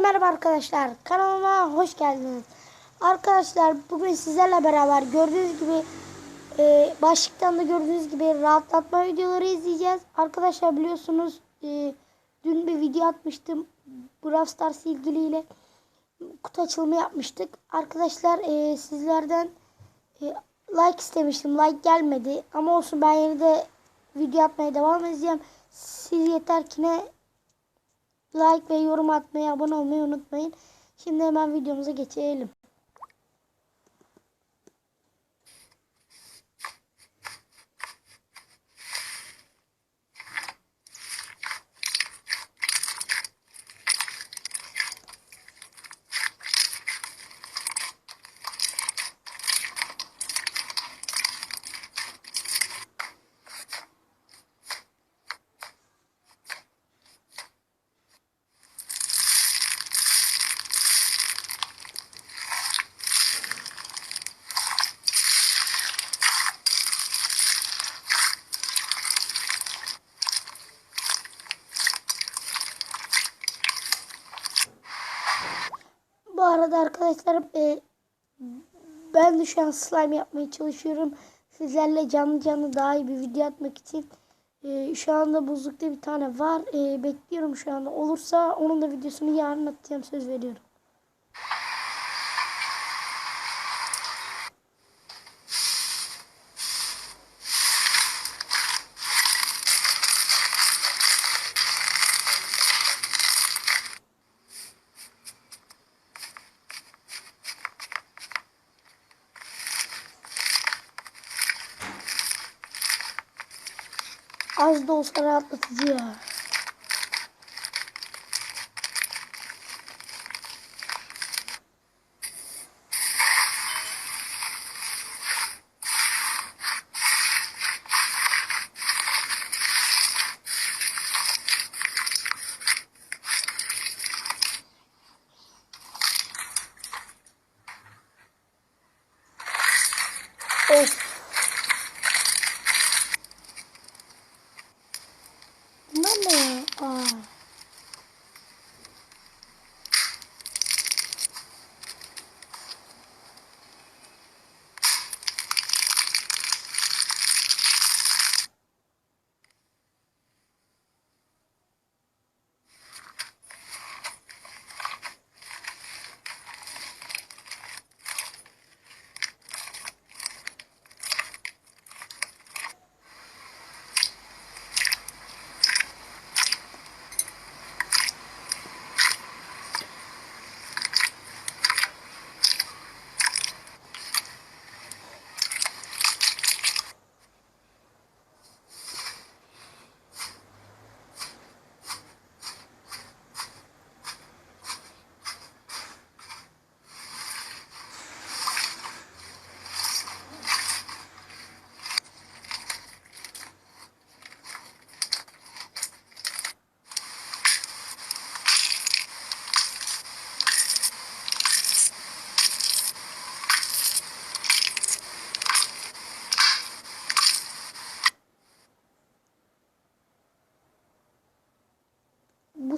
merhaba arkadaşlar. Kanalıma hoş geldiniz. Arkadaşlar bugün sizlerle beraber gördüğünüz gibi e, başlıktan da gördüğünüz gibi rahatlatma videoları izleyeceğiz. Arkadaşlar biliyorsunuz e, dün bir video atmıştım. Brawl Stars ilgiliyle kutu açılımı yapmıştık. Arkadaşlar e, sizlerden e, like istemiştim. Like gelmedi. Ama olsun ben yine de video atmaya devam edeceğim. Siz yeter ki ne like ve yorum atmayı, abone olmayı unutmayın. Şimdi hemen videomuza geçelim. Bu arada arkadaşlar e, ben de şu an slime yapmaya çalışıyorum. Sizlerle canlı canlı daha iyi bir video atmak için. E, şu anda buzlukta bir tane var. E, bekliyorum şu anda. Olursa onun da videosunu yarın atacağım söz veriyorum. Olsa rahatlatıcı ya. Of.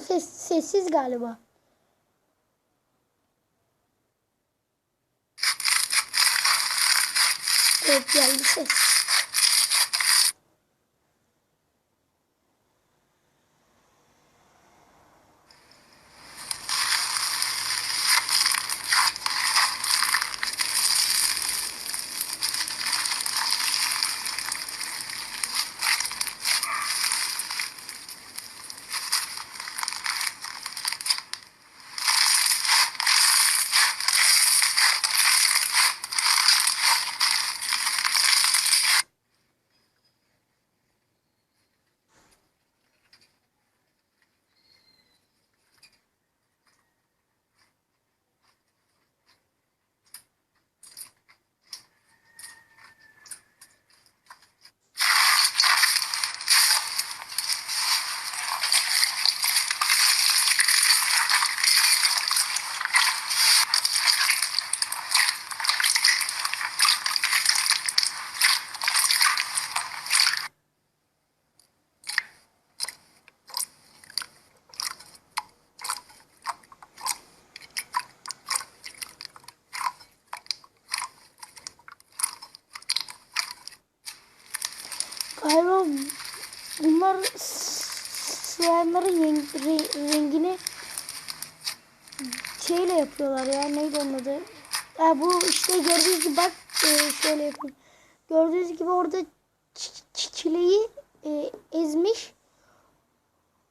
Ses sessiz galiba. Evet geldi ses. Slime'ların rengini şeyle yapıyorlar ya neydi onun adı? Ya bu işte gördüğünüz gibi bak e, şöyle yapayım. Gördüğünüz gibi orada çileği e, ezmiş.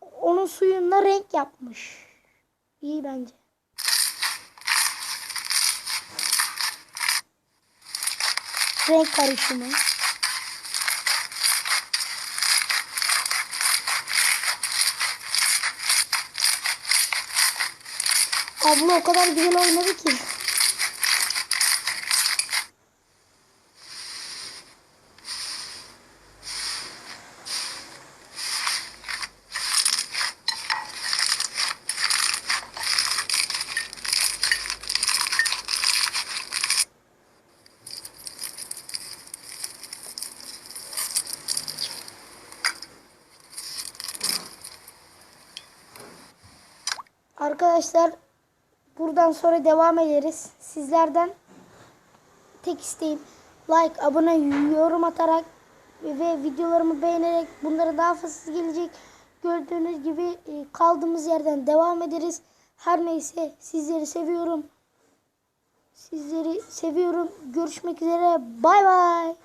Onun suyuna renk yapmış. İyi bence. Renk karışımı. Abla o kadar güzel oynadı ki. Arkadaşlar buradan sonra devam ederiz. Sizlerden tek isteğim like, abone, yorum atarak ve videolarımı beğenerek bunlara daha fazla gelecek. Gördüğünüz gibi e, kaldığımız yerden devam ederiz. Her neyse sizleri seviyorum. Sizleri seviyorum. Görüşmek üzere. Bay bay.